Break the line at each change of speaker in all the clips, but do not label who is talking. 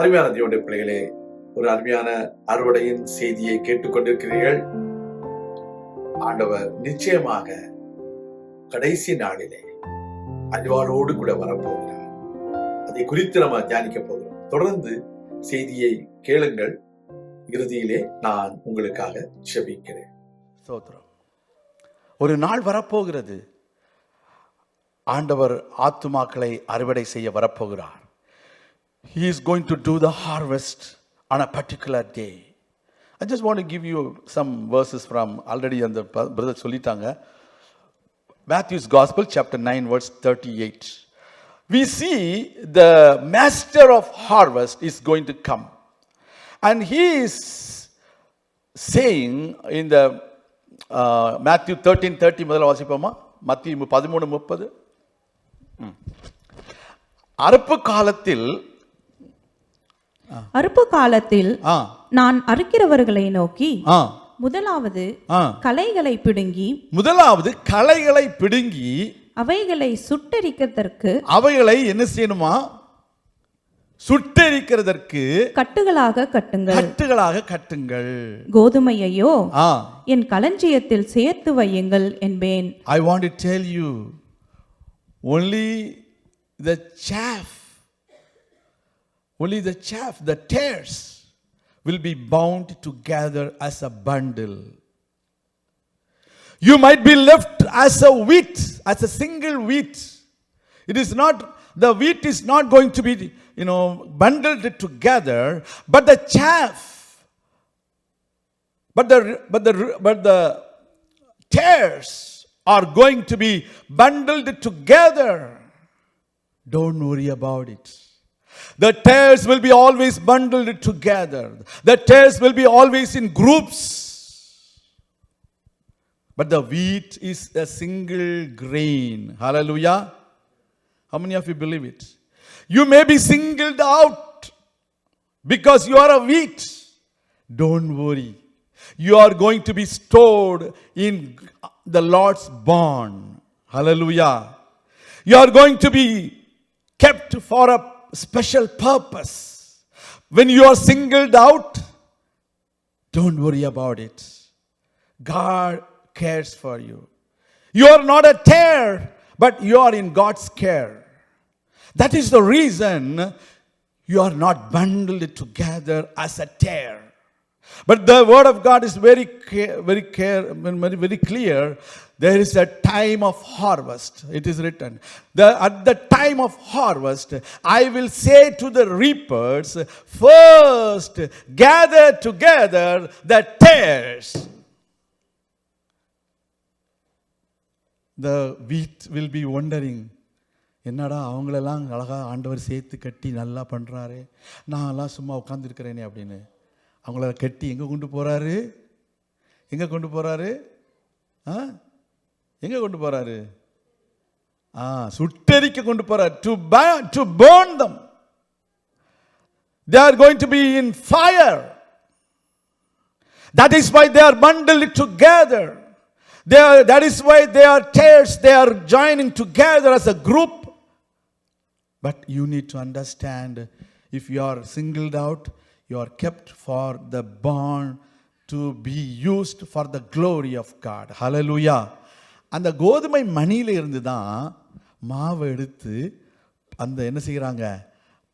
அருமையான தேவனுடைய பிள்ளைகளே ஒரு அருமையான அறுவடையின் செய்தியை கேட்டுக்கொண்டிருக்கிறீர்கள். ஆண்டவர் நிச்சயமாக கடைசி நாளிலே அஜ்வாலோடு கூட வரப்போகிறார். அதை குறித்து நம்ம தியானிக்க போகிறோம். தொடர்ந்து செய்தியை கேளுங்கள். இறுதியிலே நான் உங்களுக்காக செபிக்கிறேன்
ஒரு நாள் வரப்போகிறது. ஆண்டவர் ஆத்துமாக்களை அறுவடை செய்ய வரப்போகிறார். He is going to do the harvest on a particular day i just want to give you some verses from already on the brother Solitanga. matthew's gospel chapter 9 verse 38 we see the master of harvest is going to come and he is saying in the uh, Matthew 13 30 முதல்ல வாசிப்போமா மத்திய பதிமூணு முப்பது அறுப்பு காலத்தில்
அறுப்பு காலத்தில் நான் அறுக்கிறவர்களை நோக்கி முதலாவது
ஆ.
களைகளை பிடுங்கி
முதலாவது களைகளை பிடுங்கி
அவைகளை சுட்டெரிக்கதற்கு
அவைகளை என்ன செய்யணுமா? சுட்டெரிக்கிறதற்கு
கட்டுகளாக கட்டுங்கள்.
கட்டுகளாக கட்டுங்கள்.
கோதுமையையோ என் களஞ்சியத்தில் சேர்த்து வையுங்கள் என்பேன்.
I want to tell you only the chaff, only the chaff, the tares will be bound together as a bundle. You might be left as a wheat, as a single wheat. It is not, the wheat is not going to be, you know, bundled together, but the chaff, but the, but the, but the tares are going to be bundled together. Don't worry about it. The tares will be always bundled together. The tares will be always in groups. But the wheat is a single grain. Hallelujah. How many of you believe it? You may be singled out because you are a wheat. Don't worry. You are going to be stored in the Lord's barn. Hallelujah. You are going to be kept for a special purpose. When you are singled out, don't worry about it. God cares for you. You are not a tear, but you are in God's care. That is the reason you are not bundled together as a tear. But the word of God is very, very, care, very, very clear. There is a time of harvest. It is written. The, at the time of harvest, I will say to the reapers, first gather together the tares. The wheat will be wondering, என்னடா அவங்களெல்லாம் அழகாக ஆண்டவர் சேர்த்து கட்டி நல்லா பண்ணுறாரு நான்லாம் சும்மா உட்காந்துருக்கிறேனே அப்படின்னு அவங்கள கட்டி எங்கே கொண்டு போகிறாரு எங்கே கொண்டு போகிறாரு ஆ எங்கே கொண்டு போகிறாரு ஆ சுட்டெரிக்க கொண்டு போகிறார் to to burn them they are going to be in fire that is why they are bundled together they are, that is why they are tares they are joining together as a group but you need to understand if you are singled out, you are kept for the barn to be used for the glory of God. Hallelujah. அந்த கோதுமை மணியில் இருந்து தான் மாவை எடுத்து அந்த என்ன செய்கிறாங்க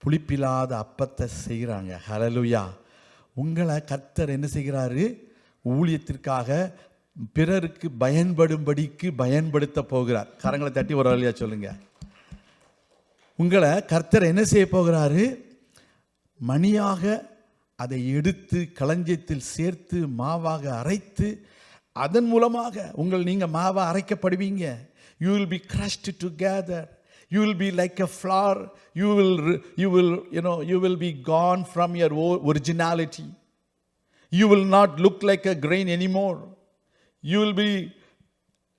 புளிப்பில்லாத அப்பத்தை செய்கிறாங்க ஹலலுயா உங்களை கர்த்தர் என்ன செய்கிறாரு? ஊழியத்திற்காக பிறருக்கு பயன்படும்படிக்கு பயன்படுத்த போகிறார். கரங்களை தட்டி ஒரு வழியா சொல்லுங்க. உங்களை கர்த்தர் என்ன செய்ய போகிறாரு? மணியாக அதை எடுத்து களஞ்சியத்தில் சேர்த்து மாவாக அரைத்து அதன் மூலமாக உங்கள் நீங்கள் மாவா அரைக்கப்படுவீங்க you will be crushed together you will be like a flour you will you will you know you will be gone from your originality you will not look like a grain anymore you will be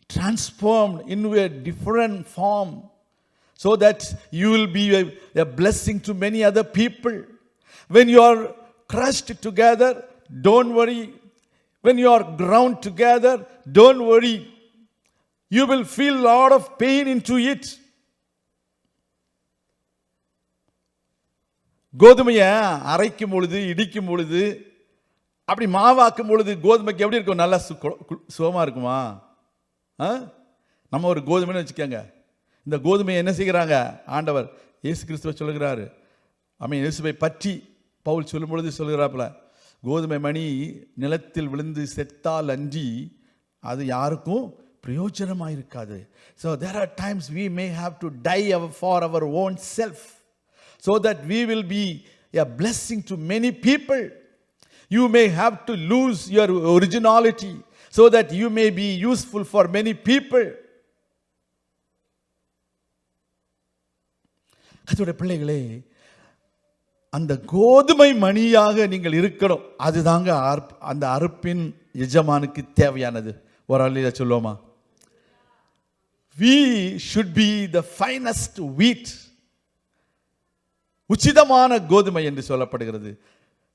transformed into a different form so that you will be a, a blessing to many other people. When you are crushed together, don't worry. When you are ground together, don't worry. You will feel a lot of pain into it. கோதுமையை அரைக்கும் பொழுது இடிக்கும் பொழுது அப்படி மாவாக்கும் பொழுது கோதுமைக்கு எப்படி இருக்கும் நல்லா சு கு- இருக்குமா ஆ? நம்ம ஒரு கோதுமைன்னு வச்சுக்கோங்க இந்த கோதுமையை என்ன செய்கிறாங்க ஆண்டவர் இயேசு கிறிஸ்துவ சொல்லுகிறாரு அமீன் இயேசுவை பற்றி பவுல் சொல்லும் பொழுது சொல்கிறாப்புல கோதுமை மணி நிலத்தில் விழுந்து செத்தால் அன்றி அது யாருக்கும் பிரயோஜனமாக இருக்காது so there are times we may have to die our for our own self so that we will be a blessing to many people you may have to lose your originality so that you may be useful for many people கர்த்தருடைய பிள்ளைகளே அந்த கோதுமை மணியாக நீங்கள் இருக்கணும். அதுதாங்க அர்ப் அந்த அறுப்பின் எஜமானுக்கு தேவையானது. ஒரு அள்ளியில் சொல்லுவோமா? We should be the finest wheat உச்சிதமான கோதுமை என்று சொல்லப்படுகிறது.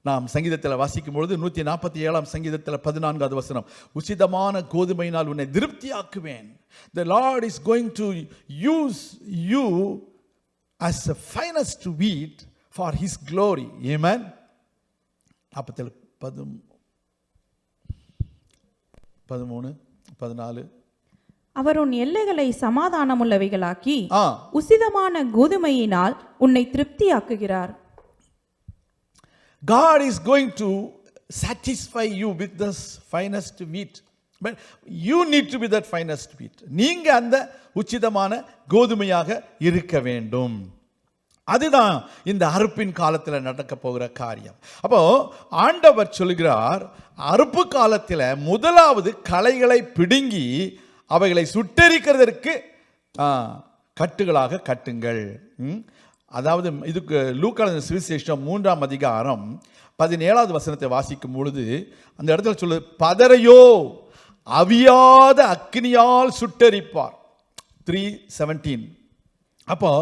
நாம் சங்கீதத்தில் வாசிக்கும் பொழுது நூற்றி நாற்பத்தி ஏழாம் சங்கீதத்தில் பதினான்காவது வசனம். உச்சிதமான கோதுமையினால் உன்னை திருப்தியாக்குவேன். The Lord is going to use you as a finest wheat for his glory amen நாற்பத்தேழு பது பதிமூணு பதினாலு.
அவர் உன் எல்லைகளை சமாதானமுள்ளவைகளாக்கி உசிதமான கோதுமையினால் உன்னை திருப்தியாக்குகிறார்.
God is going to satisfy you with this finest wheat. But you need to be that finest wheat. நீங்க அந்த உச்சிதமான கோதுமையாக இருக்க வேண்டும். அதுதான் இந்த அறுப்பின் காலத்தில் நடக்க போகிற காரியம். அப்போ ஆண்டவர் சொல்கிறார் அறுப்பு காலத்தில் முதலாவது களைகளை பிடுங்கி அவைகளை சுட்டெரிக்கிறதற்கு ஆ, கட்டுகளாக கட்டுங்கள். ம்? அதாவது இதுக்கு லூக்கான சுவிசேஷம் மூன்றாம் அதிகாரம் பதினேழாவது வசனத்தை வாசிக்கும் பொழுது அந்த இடத்துல சொல்லு பதறையோ அவியாத அக்னியால் சுட்டெரிப்பார். த்ரீ செவன்டீன் அப்போ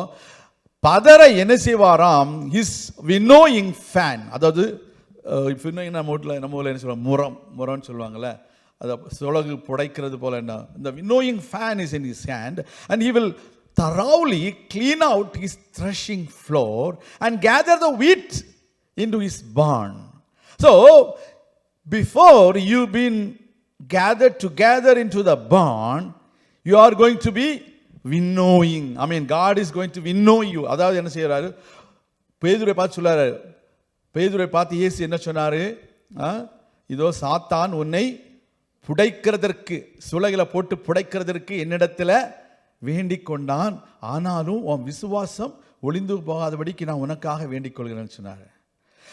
பதற என்ன செய்வாராம் இஸ் வினோயிங் ஃபேன் அதாவது வினோயிங் நம்ம வீட்டில் நம்ம ஊரில் என்ன சொல்லுவாங்க முரம் முரம்னு சொல்லுவாங்கல்ல அதை சுலகு புடைக்கிறது போல என்ன இந்த winnowing fan is in his hand and he will thoroughly clean out his threshing floor and gather the wheat into his barn so before you been gather together into the barn you are going to be winnowing I mean God is going to winnow you அதாவது என்ன செய்கிறாரு பேதுரை பார்த்து சொல்கிறாரு பேதுரை பார்த்து இயேசு என்ன சொன்னார்? ஆ? இதோ சாத்தான் உன்னை புடைக்கிறதற்கு சுலகில போட்டு புடைக்கிறதற்கு என்னிடத்துல வேண்டிக் கொண்டான். ஆனாலும் உன் விசுவாசம் ஒளிந்து போகாதபடிக்கு நான் உனக்காக வேண்டிக் கொள்கிறேன்னு சொன்னார்.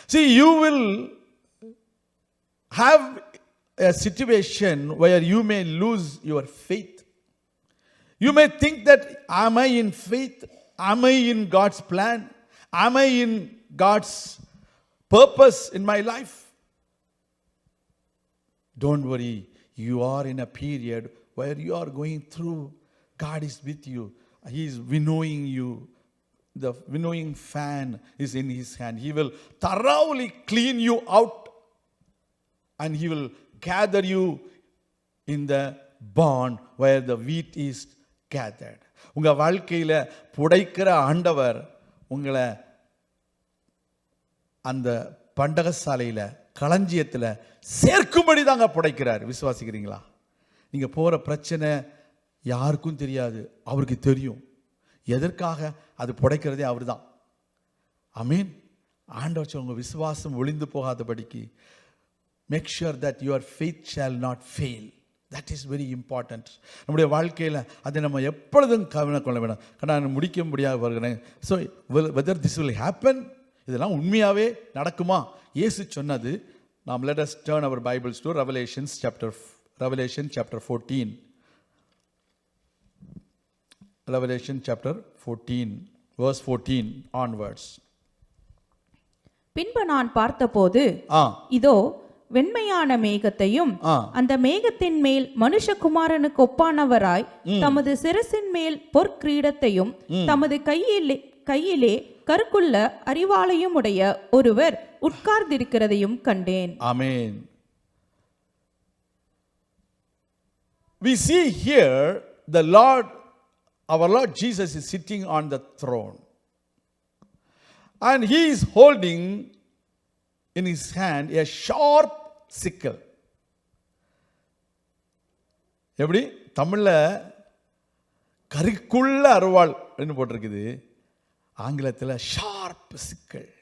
See you will have a situation you you lose lose your faith. You may think that, am I in faith? Am I in God's plan? Am I in God's purpose in my life? Don't worry. You are in a period where you are going through. God is with you. He is winnowing you. The winnowing fan is in His hand. He will thoroughly clean you out and He will gather you in the barn where the wheat is gathered உங்கள் வாழ்க்கையில் புடைக்கிற ஆண்டவர் உங்களை அந்த பண்டகசாலையில் களஞ்சியத்தில் சேர்க்கும்படி தாங்க புடைக்கிறார். விசுவாசிக்கிறீங்களா? நீங்கள் போகிற பிரச்சனை யாருக்கும் தெரியாது. அவருக்கு தெரியும். எதற்காக? அது புடைக்கிறதே அவர்தான். அமீன் ஆண்டவர் உங்கள் விசுவாசம் ஒளிந்து போகாதபடிக்கு make sure that your faith shall not fail that is very important நம்முடைய வாழ்க்கையில் அதை நம்ம எப்பொழுதும் கவனம் கொள்ள வேணும் நான் முடிக்க முடியாது வருகிறேன் so whether this will happen இதெல்லாம் உண்மையாகவே நடக்குமா? இயேசு சொன்னது நாம் let us turn our Bibles to Revelations chapter Revelation chapter fourteen Revelation chapter fourteen verse fourteen onwards
பின்பு நான் பார்த்தபோது
ஆ.
இதோ வெண்மையான மேகத்தையும். அந்த மேகத்தின் மேல் மனுஷகுமாரனுக்கு ஒப்பானவராய் தமது சிரசின் மேல் பொற்கிரீடத்தையும் தமது கையிலே கையிலே கருக்குள்ள அறிவாளையும் உடைய ஒருவர் உட்கார்ந்திருக்கிறதையும் கண்டேன்
Amen. We see here the Lord, our Lord Jesus is sitting on the throne. and he is holding in his hand a sharp sickle. எப்படி? தமிழில் கருக்குள்ள அருவாள் அப்படின்னு போட்டிருக்குது. ஆங்கிலத்தில் ஷார்ப் சிக்கல்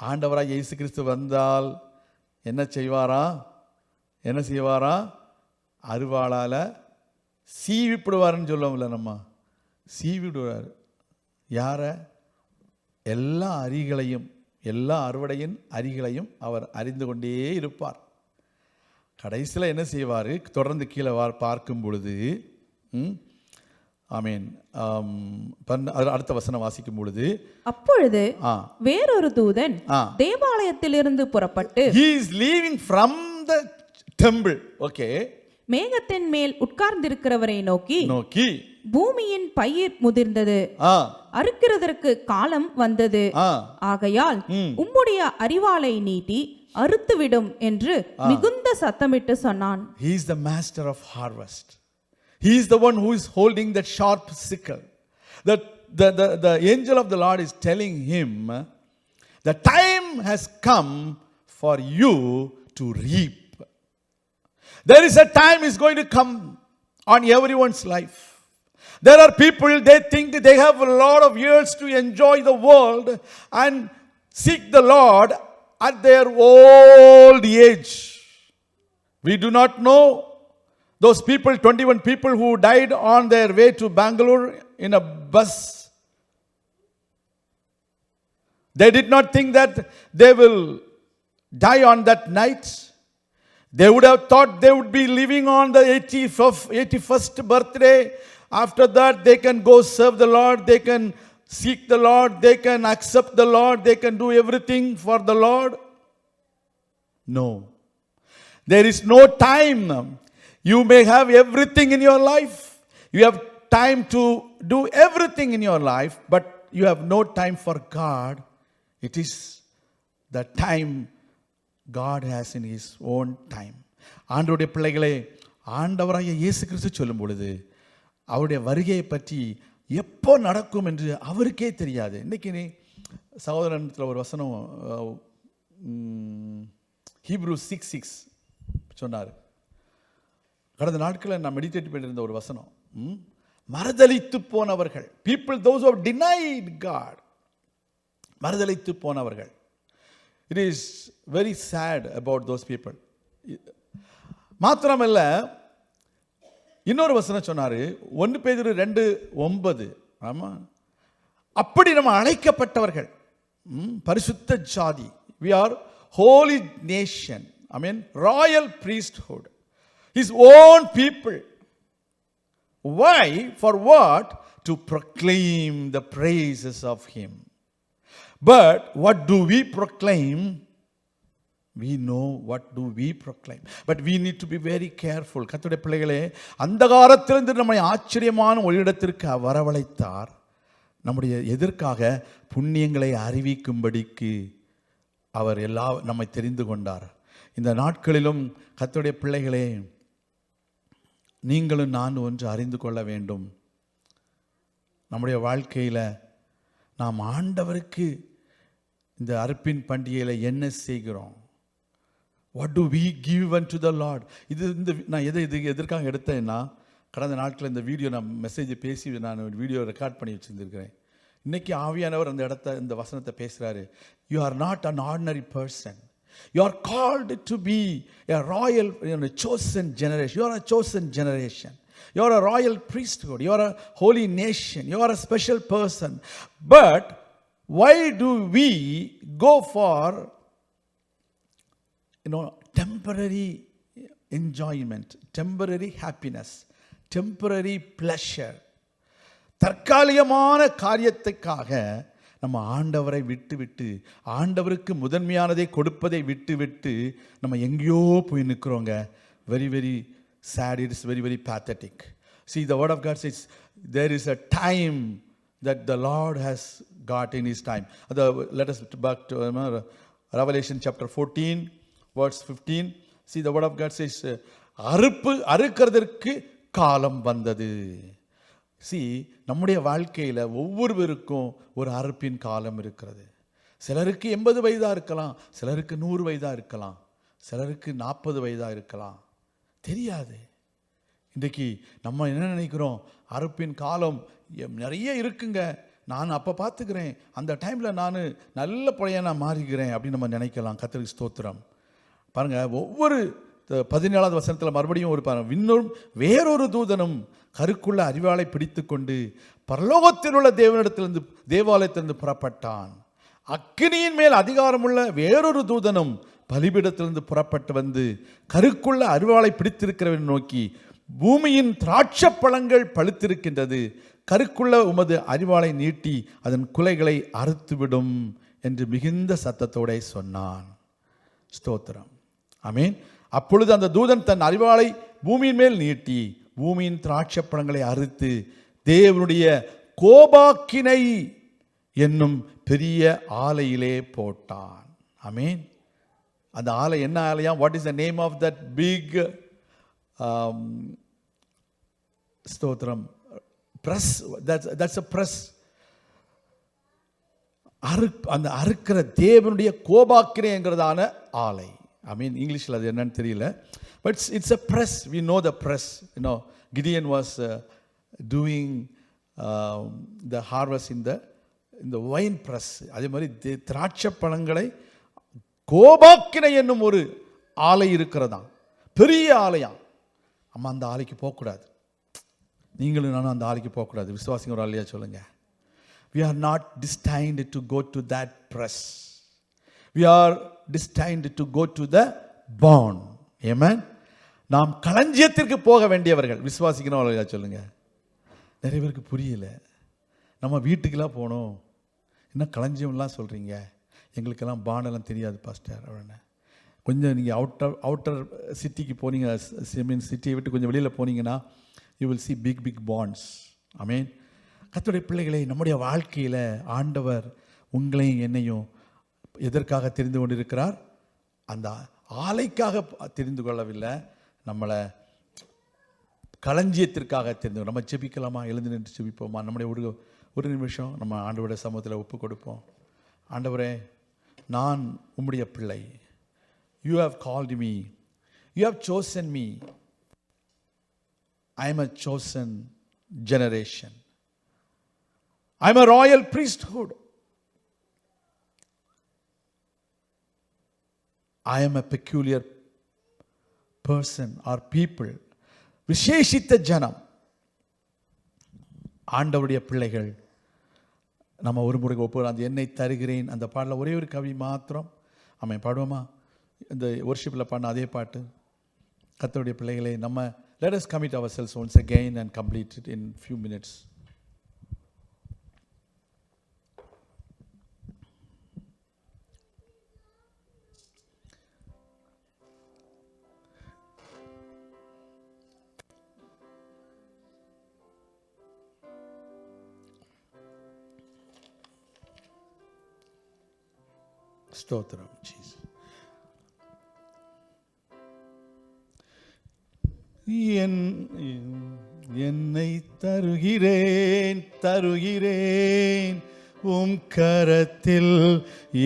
ஆண்டவராக இயேசு கிறிஸ்து வந்தால் என்ன செய்வாரா? என்ன செய்வாரா? அருவாளால் சீவிப்படுவாருன்னு சொல்லுவோம்ல நம்ம. சீவிடுவார். யாரை? எல்லா அரிகளையும். எல்லா அறுவடையின் அரிகளையும் அவர் அறிந்து கொண்டே இருப்பார். கடைசியில் என்ன செய்வார்? தொடர்ந்து கீழே வா பார்க்கும் பொழுது ஆமீன் அடுத்த வசனம் வாசிக்கும் பொழுது
அப்பொழுது வேறொரு தூதன்
ஆ.
தேவாலயத்திலிருந்து புறப்பட்டு
he is leaving from the temple. Okay
மேகத்தின் மேல் உட்கார்ந்திருக்கிறவரை நோக்கி
நோக்கி
பூமியின் பயிர் முதிர்ந்தது அறுக்கிறதற்கு காலம் வந்தது ஆகையால் உம்முடைய அறிவாளை நீட்டி அறுத்துவிடும் என்று மிகுந்த சத்தமிட்டு சொன்னான்
He is the master of harvest. He is the one who is holding that sharp sickle. The, the, the, the angel of the Lord is telling him, The time has come for you to reap. There is a time is going to come on everyone's life. There are people, they think they have a lot of years to enjoy the world and seek the Lord at their old age. We do not know those people, 21 people who died on their way to Bangalore in a bus. They did not think that they will die on that night. They would have thought they would be living on the 85th 81st birthday. After that, they can go serve the Lord, they can seek the Lord, they can accept the Lord, they can do everything for the Lord. No. There is no time. You may have everything in your life. You have time to do everything in your life, but you have no time for God. It is the time God has in His own time. ஆண்டவருடைய பிள்ளைகளே ஆண்டவராகிய இயேசு கிறிஸ்து சொல்லும் பொழுது அவருடைய வருகையை பற்றி எப்போ நடக்கும் என்று அவருக்கே தெரியாது. இன்றைக்கி நீ சகோதரத்தில் ஒரு வசனம் ஹீப்ரூ சிக்ஸ் சிக்ஸ் சொன்னார். கடந்த நாட்களில் நான் மெடிடேட் பண்ணியிருந்த ஒரு வசனம் ம்? போனவர்கள் people those of denied God மறுதளித்து போனவர்கள். It is very sad about those people மாத்திரமல்ல இன்னொரு வசனம் சொன்னார் ஒன்று பேர் ரெண்டு ஒன்பது ஆமாம் அப்படி நம்ம அழைக்கப்பட்டவர்கள் பரிசுத்த ஜாதி we are holy nation I mean royal priesthood his own people why for what to proclaim the praises of him but what do we proclaim we know what do we proclaim but we need to be very careful கத்துடைய பிள்ளைகளே அந்த காலத்திலிருந்து நம்மை ஆச்சரியமான ஒரு இடத்திற்கு வரவழைத்தார். நம்முடைய எதற்காக? புண்ணியங்களை அறிவிக்கும்படிக்கு அவர் எல்லா நம்மை தெரிந்து கொண்டார். இந்த நாட்களிலும் கத்துடைய பிள்ளைகளே நீங்களும் நான் ஒன்று அறிந்து கொள்ள வேண்டும். நம்முடைய வாழ்க்கையில் நாம் ஆண்டவருக்கு இந்த அறுப்பின் பண்டிகையில் என்ன செய்கிறோம்? What do we give unto the Lord இது இந்த நான் எதை இது எதற்காக எடுத்தேன்னா கடந்த நாட்களில் இந்த வீடியோ நான் மெசேஜ் பேசி நான் வீடியோ ரெக்கார்ட் பண்ணி வச்சுருந்துருக்கிறேன். இன்னைக்கு ஆவியானவர் அந்த இடத்த இந்த வசனத்தை பேசுகிறாரு you are not an ordinary person you are called to be a royal chosen generation you are a chosen generation you are a royal priesthood. You are a holy nation you are a special person but why do we go for you know, temporary enjoyment, temporary happiness, temporary pleasure. தற்காலிகமான காரியத்துக்காக நம்ம ஆண்டவரை விட்டு விட்டு ஆண்டவருக்கு முதன்மையானதை கொடுப்பதை விட்டு விட்டு நம்ம எங்கேயோ போய் நிற்கிறோங்க. Very very sad it's very very pathetic see the word of God is there is a time that the Lord has got in his time அந்த let back to Revelation chapter fourteen verse fifteen see the word of God is அறுப்பு அறுக்கிறதற்கு காலம் வந்தது. C நம்முடைய வாழ்க்கையில் ஒவ்வொருவருக்கும் ஒரு அறுப்பின் காலம் இருக்கிறது. சிலருக்கு எண்பது வயதாக இருக்கலாம் சிலருக்கு நூறு வயதாக இருக்கலாம் சிலருக்கு நாற்பது வயதாக இருக்கலாம். தெரியாது. இன்றைக்கி நம்ம என்ன நினைக்கிறோம்? அறுப்பின் காலம் நிறைய இருக்குங்க. நான் அப்போ பார்த்துக்கிறேன். அந்த டைமில் நான் நல்ல பழையனா மாறிக்கிறேன் அப்படின்னு நம்ம நினைக்கலாம். கத்திரிக்கு ஸ்தோத்திரம். பாருங்கள் ஒவ்வொரு பதினேழாவது வசனத்தில் மறுபடியும் ஒரு பாருங்க இன்னும் வேறொரு தூதனும் கருக்குள்ள அறிவாளை பிடித்து கொண்டு பரலோகத்தில் உள்ள தேவனிடத்திலிருந்து தேவாலயத்திலிருந்து புறப்பட்டான். அக்னியின் மேல் அதிகாரமுள்ள வேறொரு தூதனும் பலிபீடத்திலிருந்து புறப்பட்டு வந்து கருக்குள்ள அறிவாளை பிடித்திருக்கிறவன் நோக்கி பூமியின் திராட்ச பழங்கள் பழுத்திருக்கின்றது. கருக்குள்ள உமது அறிவாளை நீட்டி அதன் குலைகளை அறுத்துவிடும் என்று மிகுந்த சத்தத்தோடே சொன்னான். ஸ்தோத்திரம். ஆமென். அப்பொழுது அந்த தூதன் தன் அறிவாளை பூமியின் மேல் நீட்டி பூமியின் திராட்சை பழங்களை அறுத்து தேவனுடைய கோபாக்கினை என்னும் பெரிய ஆலையிலே போட்டான். ஆமென். அந்த ஆலை என்ன ஆலையா? What is the name of that big ஸ்தோத்திரம்? Press that's that's a press அறு அந்த அறுக்கிற தேவனுடைய கோபாக்கினைங்கிறதான ஆலை. ஐ மீன் இங்கிலீஷில் அது என்னன்னு தெரியல. But it's a press we know the press you know Gideon was doing the harvest in the இந்த ஒயின் ப்ரெஸ் அதே மாதிரி திராட்சை பழங்களை கோபாக்கினை என்னும் ஒரு ஆலை இருக்கிறதாம். பெரிய ஆலையாம் அம்மா அந்த ஆலைக்கு போகக்கூடாது. நீங்களும் நானும் அந்த ஆலைக்கு போகக்கூடாது. விசுவாசிங்க ஒரு ஆலையாக சொல்லுங்கள் we are not destined to go to that press we are destined to go to the barn amen. நாம் களஞ்சியத்திற்கு போக வேண்டியவர்கள். விசுவாசிக்கிறவர்களா சொல்லுங்க. நிறைய பேருக்கு புரியல. நம்ம வீட்டுக்கெல்லாம் போகணும் என்ன களஞ்சியம்லாம் சொல்கிறீங்க எங்களுக்கெல்லாம் பானெல்லாம் தெரியாது பாஸ்டர் அப்படின்னு கொஞ்சம் நீங்கள் அவுட்டர் அவுட்டர் சிட்டிக்கு போனீங்க ஐ மீன் சிட்டியை விட்டு கொஞ்சம் வெளியில் போனீங்கன்னா you will see big big ponds I mean கத்துடைய பிள்ளைகளை நம்முடைய வாழ்க்கையில் ஆண்டவர் உங்களையும் என்னையும் எதற்காக தெரிந்து கொண்டிருக்கிறார்? அந்த ஆலைக்காக தெரிந்து கொள்ளவில்லை. நம்மளை களஞ்சியத்திற்காக தெரிந்து நம்ம செபிக்கலாமா எழுந்து நின்று செபிப்போமா நம்முடைய ஒரு ஒரு நிமிஷம் நம்ம ஆண்டவருடைய சமூகத்தில் ஒப்பு கொடுப்போம். ஆண்டவரே நான் உம்முடைய பிள்ளை. You have called me you have chosen me I am a chosen generation I am a royal priesthood I am a peculiar person or people விசேஷித்த ஜனம். ஆண்டவருடைய பிள்ளைகள். நம்ம ஒரு முறை ஒப்புகிறோம் அந்த என்னை தருகிறேன். அந்த பாடல ஒரே ஒரு கவி மாத்திரம். அவன் பாடுவோமா? இந்த ஒர்ஷிப்பில் பாடின அதே பாட்டு. கத்தருடைய பிள்ளைகளை நம்ம let us commit ourselves once again and complete it in few minutes ஸ்தோத்திரம் ஜீஸ் என் என்னை தருகிறேன் தருகிறேன் உம் கரத்தில்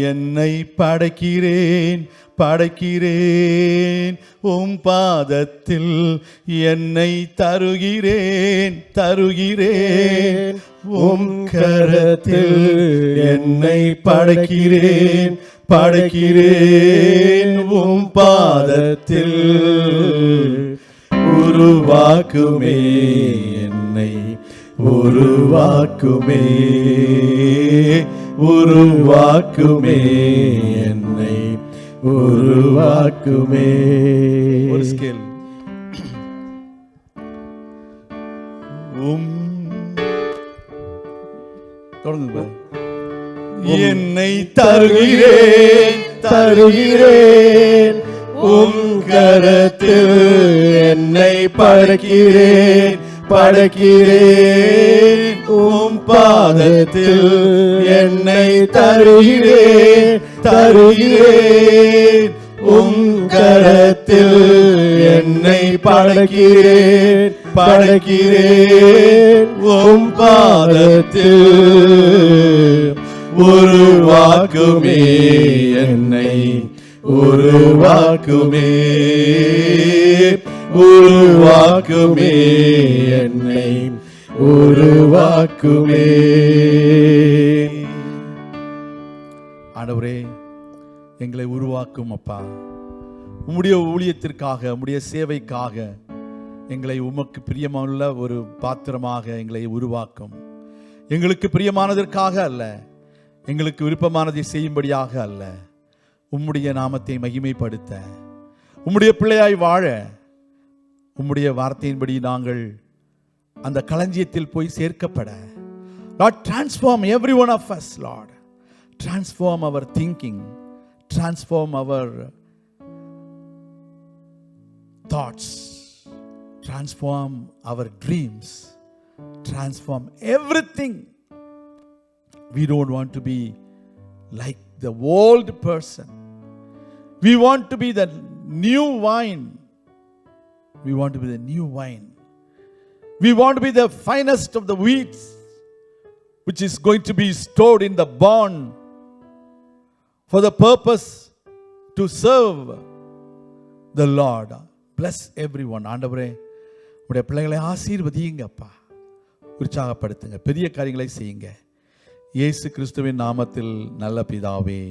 என்னை படைக்கிறேன் படைக்கிறேன். உம் பாதத்தில் என்னை தருகிறேன் தருகிறேன். உம் கரத்தில் என்னை படைக்கிறேன் படைக்கிறேன். உம் பாதத்தில் உருவாக்குமே என்னை உருவாக்குமே உருவாக்குமே உருவாக்குமே ஒரு ஸ்கேல் உம். தொடங்குங்க என்னை தருகிறேன் தருகிறேன். உம் கரத்தில் என்னை படைக்கிறேன் படைக்கிறேன். உம் பாதத்தில் என்னை தருகிறேன். தருகிறேன். உங்கரத்தில் என்னை படைக்கிறேன்.
படைக்கிறேன். உம் பாதத்தில் உருவாக்குமே என்னை. உருவாக்குமே. உருவாக்குமே என்னை. உருவாக்குமே.
ஆண்டவரே எங்களை உருவாக்கும் அப்பா. உம்முடைய ஊழியத்திற்காக உம்முடைய சேவைக்காக எங்களை உமக்கு பிரியமுள்ள ஒரு பாத்திரமாக எங்களை உருவாக்கும். எங்களுக்கு பிரியமானதற்காக அல்ல எங்களுக்கு விருப்பமானதை செய்யும்படியாக அல்ல. உம்முடைய நாமத்தை மகிமைப்படுத்த உம்முடைய பிள்ளையாய் வாழ உம்முடைய வார்த்தையின்படி நாங்கள் அந்த களஞ்சியத்தில் போய் சேர்க்கப்பட. Lord transform every one of us Lord transform our thinking transform our thoughts, transform our dreams, transform everything. We don't want to be like the old person. We want to be the new wine. We want to be the new wine. We want to be the finest of the wheats, which is going to be stored in the barn for the purpose to serve the Lord. Bless everyone. ஆண்டவரே உடைய பிள்ளைகளை ஆசீர்வதியுங்கப்பா உற்சாகப்படுத்துங்க பெரிய காரியங்களை செய்யுங்க இயேசு கிறிஸ்துவின் நாமத்தில் நல்ல பிதாவே